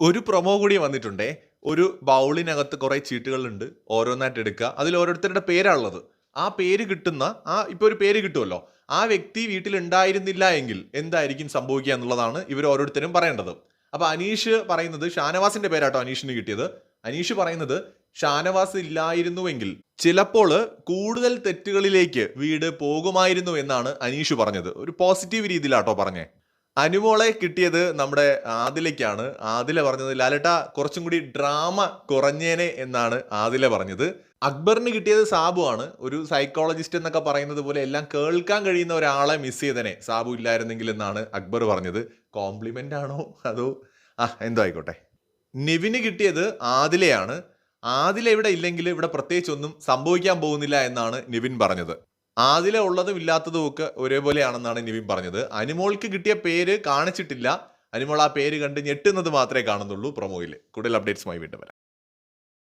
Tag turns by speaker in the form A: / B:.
A: ഒരു പ്രൊമോ കൂടി വന്നിട്ടുണ്ടേ. ഒരു ബൗളിനകത്ത് കുറേ ചീട്ടുകളുണ്ട്. ഓരോന്നായിട്ട് എടുക്കുക. അതിൽ ഓരോരുത്തരുടെ പേരാണുള്ളത് ആ പേര് കിട്ടുന്ന ആ ഇപ്പൊ ഒരു പേര് കിട്ടുമല്ലോ. ആ വ്യക്തി വീട്ടിൽ ഉണ്ടായിരുന്നില്ല എങ്കിൽ എന്തായിരിക്കും സംഭവിക്കുക എന്നുള്ളതാണ് ഇവർ ഓരോരുത്തരും പറയേണ്ടത്. അപ്പോൾ അനീഷ് പറയുന്നത് ഷാനവാസിന്റെ പേരാട്ടോ അനീഷിന് കിട്ടിയത്. അനീഷ് പറയുന്നത് ഷാനവാസ് ഇല്ലായിരുന്നുവെങ്കിൽ ചിലപ്പോൾ കൂടുതൽ തെറ്റുകളിലേക്ക് വീട് പോകുമായിരുന്നു എന്നാണ് അനീഷ് പറഞ്ഞത്. ഒരു പോസിറ്റീവ് രീതിയിലാട്ടോ പറഞ്ഞേ. അനുമോളെ കിട്ടിയത് നമ്മുടെ ആദിലയ്ക്കാണ്. ആദില പറഞ്ഞത് ലാലട്ട കുറച്ചും കൂടി ഡ്രാമ കുറഞ്ഞേനെ എന്നാണ് ആദില പറഞ്ഞത്. അക്ബറിന് കിട്ടിയത് സാബു ആണ്. ഒരു സൈക്കോളജിസ്റ്റ് എന്നൊക്കെ പറയുന്നത് പോലെ എല്ലാം കേൾക്കാൻ കഴിയുന്ന ഒരാളെ മിസ് ചെയ്തനെ. സാബു ഇല്ലായിരുന്നെങ്കിൽ എന്നാണ് അക്ബർ പറഞ്ഞത്. കോംപ്ലിമെന്റ് ആണോ? അതോ ആ എന്തോ ആയിക്കോട്ടെ. നിവിന് കിട്ടിയത് ആദിലയാണ്. ആദില ഇവിടെ ഇല്ലെങ്കിൽ ഇവിടെ പ്രത്യേകിച്ചൊന്നും സംഭവിക്കാൻ പോകുന്നില്ല എന്നാണ് നിവിൻ പറഞ്ഞത്. ആദില ഉള്ളതും ഇല്ലാത്തതും ഒക്കെ ഒരേപോലെയാണെന്നാണ് നിവിൻ പറഞ്ഞത്. അനുമോൾക്ക് കിട്ടിയ പേര് കാണിച്ചിട്ടില്ല. അനുമോൾ ആ പേര് കണ്ട് ഞെട്ടുന്നത് മാത്രമേ കാണുന്നുള്ളൂ പ്രൊമോയിൽ. കൂടുതൽ അപ്ഡേറ്റ്സുമായി വീണ്ടും വരാം.